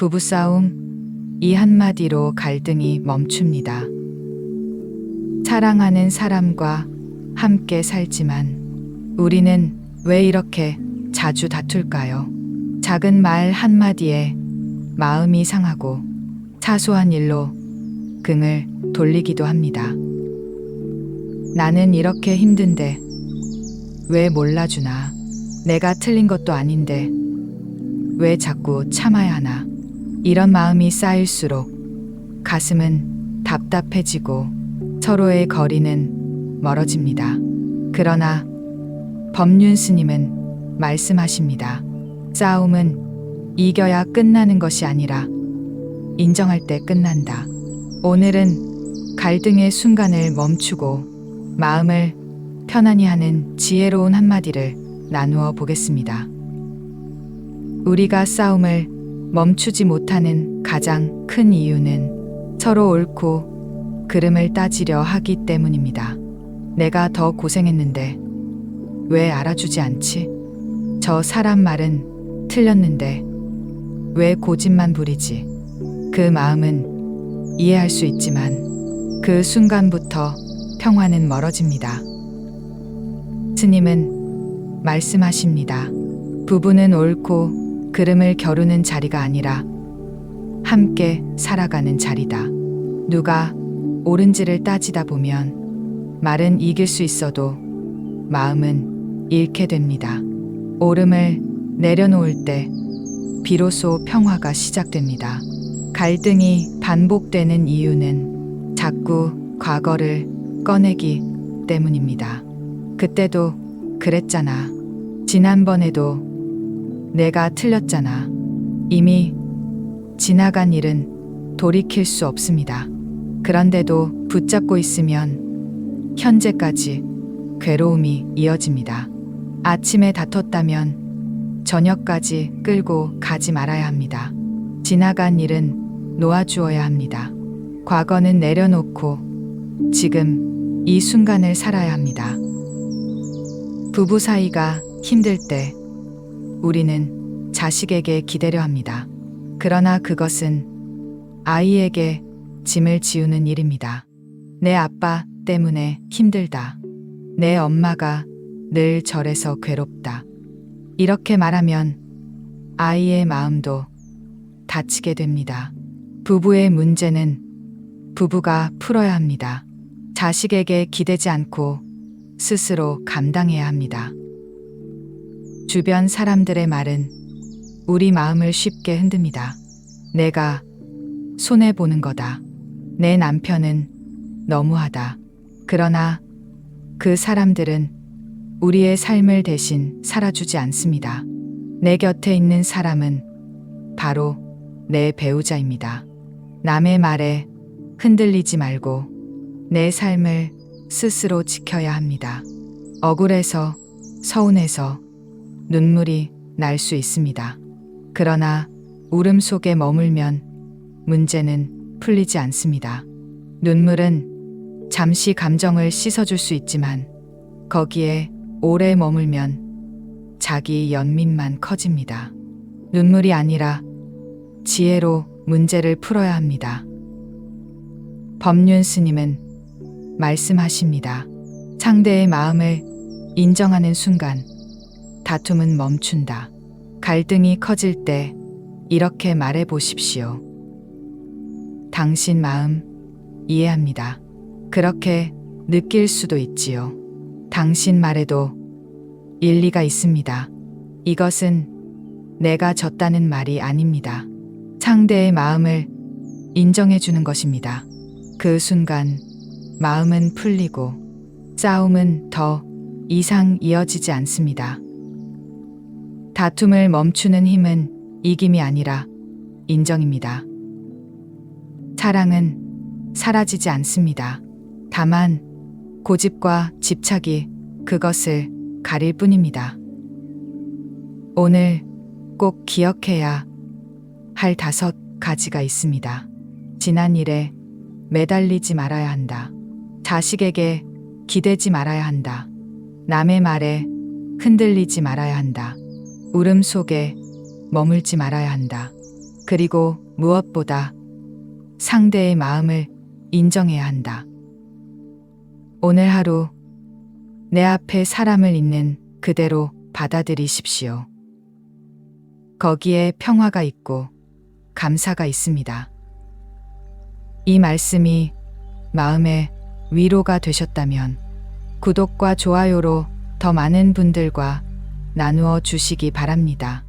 부부싸움 이 한마디로 갈등이 멈춥니다. 사랑하는 사람과 함께 살지만 우리는 왜 이렇게 자주 다툴까요? 작은 말 한마디에 마음이 상하고 사소한 일로 긍을 돌리기도 합니다. 나는 이렇게 힘든데 왜 몰라주나? 내가 틀린 것도 아닌데 왜 자꾸 참아야 하나? 이런 마음이 쌓일수록 가슴은 답답해지고 서로의 거리는 멀어집니다. 그러나 법륜 스님은 말씀하십니다. 싸움은 이겨야 끝나는 것이 아니라 인정할 때 끝난다. 오늘은 갈등의 순간을 멈추고 마음을 편안히 하는 지혜로운 한마디를 나누어 보겠습니다. 우리가 싸움을 멈추지 못하는 가장 큰 이유는 서로 옳고 그름을 따지려 하기 때문입니다. 내가 더 고생했는데 왜 알아주지 않지? 저 사람 말은 틀렸는데 왜 고집만 부리지? 그 마음은 이해할 수 있지만 그 순간부터 평화는 멀어집니다. 스님은 말씀하십니다. 부부는 옳고 그름을 겨루는 자리가 아니라 함께 살아가는 자리다. 누가 옳은지를 따지다 보면 말은 이길 수 있어도 마음은 잃게 됩니다. 옳음을 내려놓을 때 비로소 평화가 시작됩니다. 갈등이 반복되는 이유는 자꾸 과거를 꺼내기 때문입니다. 그때도 그랬잖아. 지난번에도 내가 틀렸잖아. 이미 지나간 일은 돌이킬 수 없습니다. 그런데도 붙잡고 있으면 현재까지 괴로움이 이어집니다. 아침에 다퉜다면 저녁까지 끌고 가지 말아야 합니다. 지나간 일은 놓아주어야 합니다. 과거는 내려놓고 지금 이 순간을 살아야 합니다. 부부 사이가 힘들 때 우리는 자식에게 기대려 합니다. 그러나 그것은 아이에게 짐을 지우는 일입니다. 내 아빠 때문에 힘들다. 내 엄마가 늘 절에서 괴롭다. 이렇게 말하면 아이의 마음도 다치게 됩니다. 부부의 문제는 부부가 풀어야 합니다. 자식에게 기대지 않고 스스로 감당해야 합니다. 주변 사람들의 말은 우리 마음을 쉽게 흔듭니다. 내가 손해보는 거다. 내 남편은 너무하다. 그러나 그 사람들은 우리의 삶을 대신 살아주지 않습니다. 내 곁에 있는 사람은 바로 내 배우자입니다. 남의 말에 흔들리지 말고 내 삶을 스스로 지켜야 합니다. 억울해서 서운해서 눈물이 날 수 있습니다. 그러나 울음 속에 머물면 문제는 풀리지 않습니다. 눈물은 잠시 감정을 씻어줄 수 있지만 거기에 오래 머물면 자기 연민만 커집니다. 눈물이 아니라 지혜로 문제를 풀어야 합니다. 법륜 스님은 말씀하십니다. 상대의 마음을 인정하는 순간 다툼은 멈춘다. 갈등이 커질 때 이렇게 말해 보십시오. 당신 마음 이해합니다. 그렇게 느낄 수도 있지요. 당신 말에도 일리가 있습니다. 이것은 내가 졌다는 말이 아닙니다. 상대의 마음을 인정해 주는 것입니다. 그 순간 마음은 풀리고 싸움은 더 이상 이어지지 않습니다. 다툼을 멈추는 힘은 이김이 아니라 인정입니다. 사랑은 사라지지 않습니다. 다만 고집과 집착이 그것을 가릴 뿐입니다. 오늘 꼭 기억해야 할 다섯 가지가 있습니다. 지난 일에 매달리지 말아야 한다. 자식에게 기대지 말아야 한다. 남의 말에 흔들리지 말아야 한다. 울음 속에 머물지 말아야 한다. 그리고 무엇보다 상대의 마음을 인정해야 한다. 오늘 하루 내 앞에 사람을 있는 그대로 받아들이십시오. 거기에 평화가 있고 감사가 있습니다. 이 말씀이 마음의 위로가 되셨다면 구독과 좋아요로 더 많은 분들과 나누어 주시기 바랍니다.